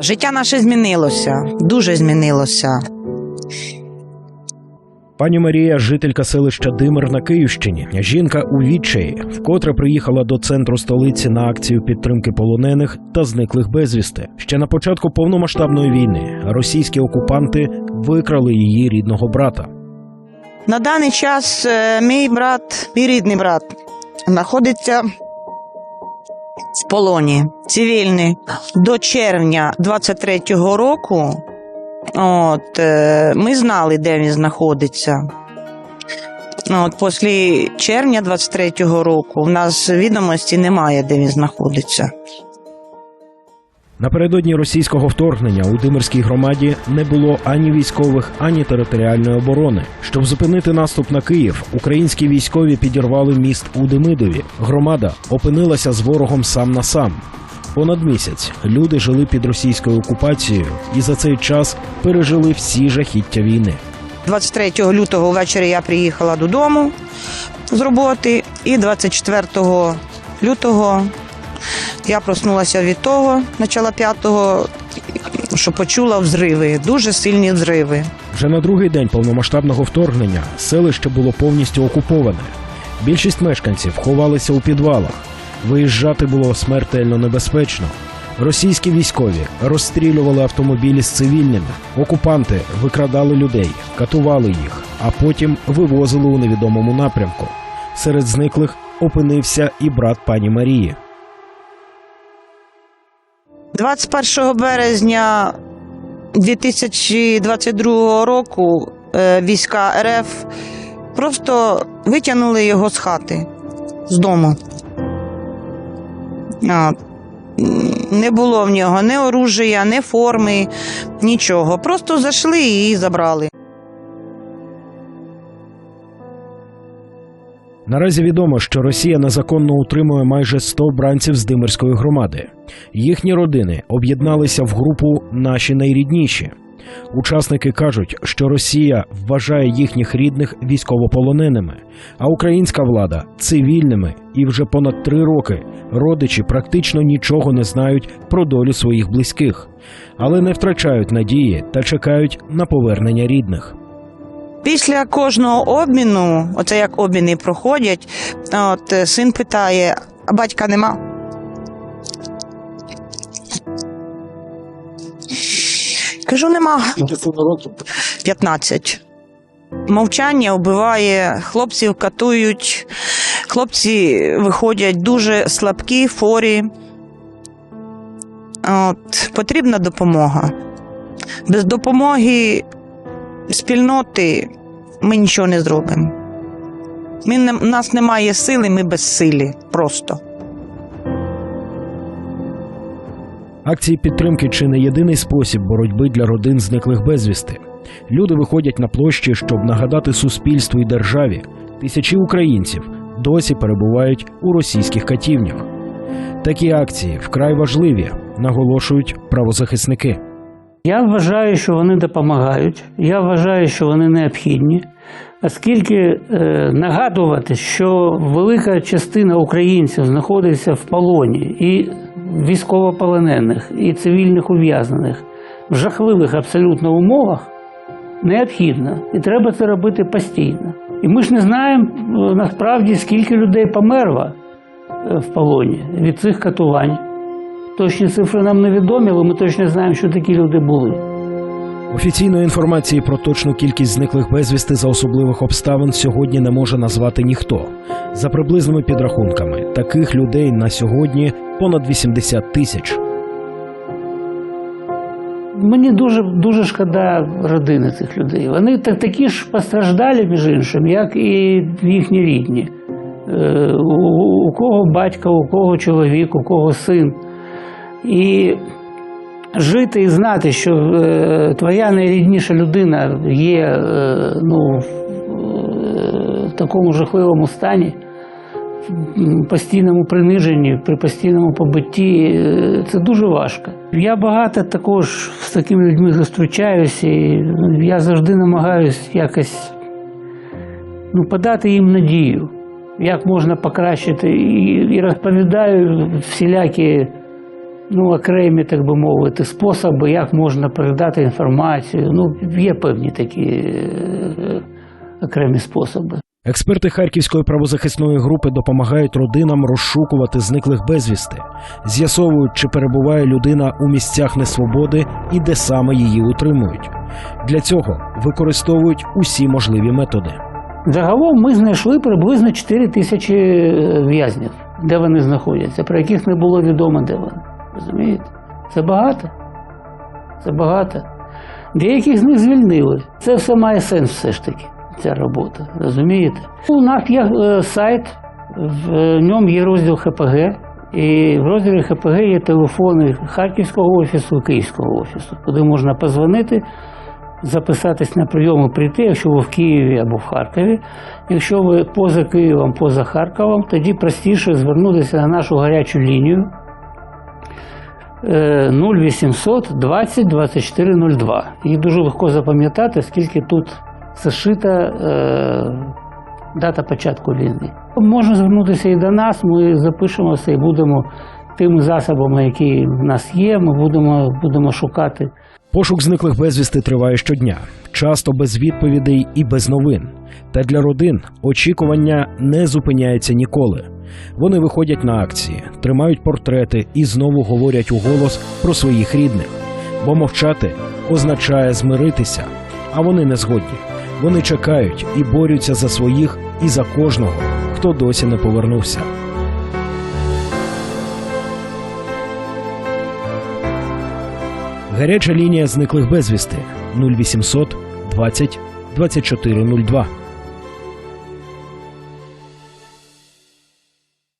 Життя наше змінилося, дуже змінилося. Пані Марія, жителька селища Димир на Київщині. Жінка у відчаї, вкотре приїхала до центру столиці на акцію підтримки полонених та зниклих безвісти. Ще на початку повномасштабної війни російські окупанти викрали її рідного брата. На даний час е, мій брат, мій рідний брат, знаходиться в полоні цивільний до червня 23-го року. От, е, ми знали, де він знаходиться. От, після червня 23-го року в нас відомості немає, де він знаходиться. Напередодні російського вторгнення у Димирській громаді не було ані військових, ані територіальної оборони. Щоб зупинити наступ на Київ, українські військові підірвали міст у Демидові. Громада опинилася з ворогом сам на сам. Понад місяць люди жили під російською окупацією і за цей час пережили всі жахіття війни. 23 лютого ввечері я приїхала додому з роботи, і 24 лютого я проснулася від того, начала 5-го, що почула взриви, дуже сильні взриви. Вже на другий день повномасштабного вторгнення селище було повністю окуповане. Більшість мешканців ховалися у підвалах. Виїжджати було смертельно небезпечно. Російські військові розстрілювали автомобілі з цивільними. Окупанти викрадали людей, катували їх, а потім вивозили у невідомому напрямку. Серед зниклих опинився і брат пані Марії. 21 березня 2022 року е, війська РФ просто витягнули його з хати, з дому. Не було в нього ні оружия, ні форми, нічого. Просто зайшли і забрали. Наразі відомо, що Росія незаконно утримує майже 100 бранців з Димирської громади. Їхні родини об'єдналися в групу Наші найрідніші. Учасники кажуть, що Росія вважає їхніх рідних військовополоненими, а українська влада цивільними, і вже понад три роки родичі практично нічого не знають про долю своїх близьких, але не втрачають надії та чекають на повернення рідних. Після кожного обміну, оце як обміни проходять, от е, син питає: а батька нема? Кажу, нема. 15. Мовчання вбиває, хлопців катують, хлопці виходять дуже слабкі, форі. От, потрібна допомога. Без допомоги спільноти ми нічого не зробимо. Ми у нас немає сили, ми безсилі просто. Акції підтримки чи не єдиний спосіб боротьби для родин зниклих безвісти. Люди виходять на площі, щоб нагадати суспільству і державі. Тисячі українців досі перебувають у російських катівнях. Такі акції вкрай важливі, наголошують правозахисники. Я вважаю, що вони допомагають. Я вважаю, що вони необхідні, оскільки е, нагадувати, що велика частина українців знаходиться в полоні і військовополонених, і цивільних ув'язнених в жахливих абсолютно умовах, необхідно. І треба це робити постійно. І ми ж не знаємо е, насправді, скільки людей померло е, в полоні від цих катувань. Точні цифри нам невідомі, але ми точно знаємо, що такі люди були. Офіційної інформації про точну кількість зниклих безвісти за особливих обставин сьогодні не може назвати ніхто. За приблизними підрахунками, таких людей на сьогодні понад 80 тисяч. Мені дуже дуже шкода родини цих людей. Вони так, такі ж постраждалі, між іншим, як і їхні рідні. Е, у, у кого батько, у кого чоловік, у кого син. І жити і знати, що е, твоя найрідніша людина є е, ну, в, е, такому жахливому стані, в постійному приниженні, при постійному побитті, е, це дуже важко. Я багато також з такими людьми зустрічаюся, і я завжди намагаюся якось ну, подати їм надію, як можна покращити, і, і розповідаю всілякі ну, окремі, так би мовити, способи, як можна передати інформацію. Ну, є певні такі е, окремі способи. Експерти Харківської правозахисної групи допомагають родинам розшукувати зниклих безвісти, з'ясовують, чи перебуває людина у місцях несвободи і де саме її утримують. Для цього використовують усі можливі методи. Загалом ми знайшли приблизно 4 тисячі е, в'язнів, де вони знаходяться, про яких не було відомо, де вони. Розумієте? Це багато. Це багато. Деяких з них звільнили. Це все має сенс все ж таки, ця робота. Розумієте? У нас є е, сайт, в ньому є розділ ХПГ, і в розділі ХПГ є телефони Харківського офісу, Київського офісу, куди можна позвонити, записатись на прийом і прийти, якщо ви в Києві або в Харкові. Якщо ви поза Києвом, поза Харковом, тоді простіше звернутися на нашу гарячу лінію е, 0800 20 24 02. Її дуже легко запам'ятати, оскільки тут зашита е, дата початку війни. Можна звернутися і до нас, ми запишемося і будемо тими засобами, які в нас є, ми будемо, будемо шукати. Пошук зниклих безвісти триває щодня, часто без відповідей і без новин. Та для родин очікування не зупиняється ніколи. Вони виходять на акції, тримають портрети і знову говорять у голос про своїх рідних. Бо мовчати означає змиритися, а вони не згодні. Вони чекають і борються за своїх і за кожного, хто досі не повернувся. Гаряча лінія зниклих безвісти 0800 20 24 02.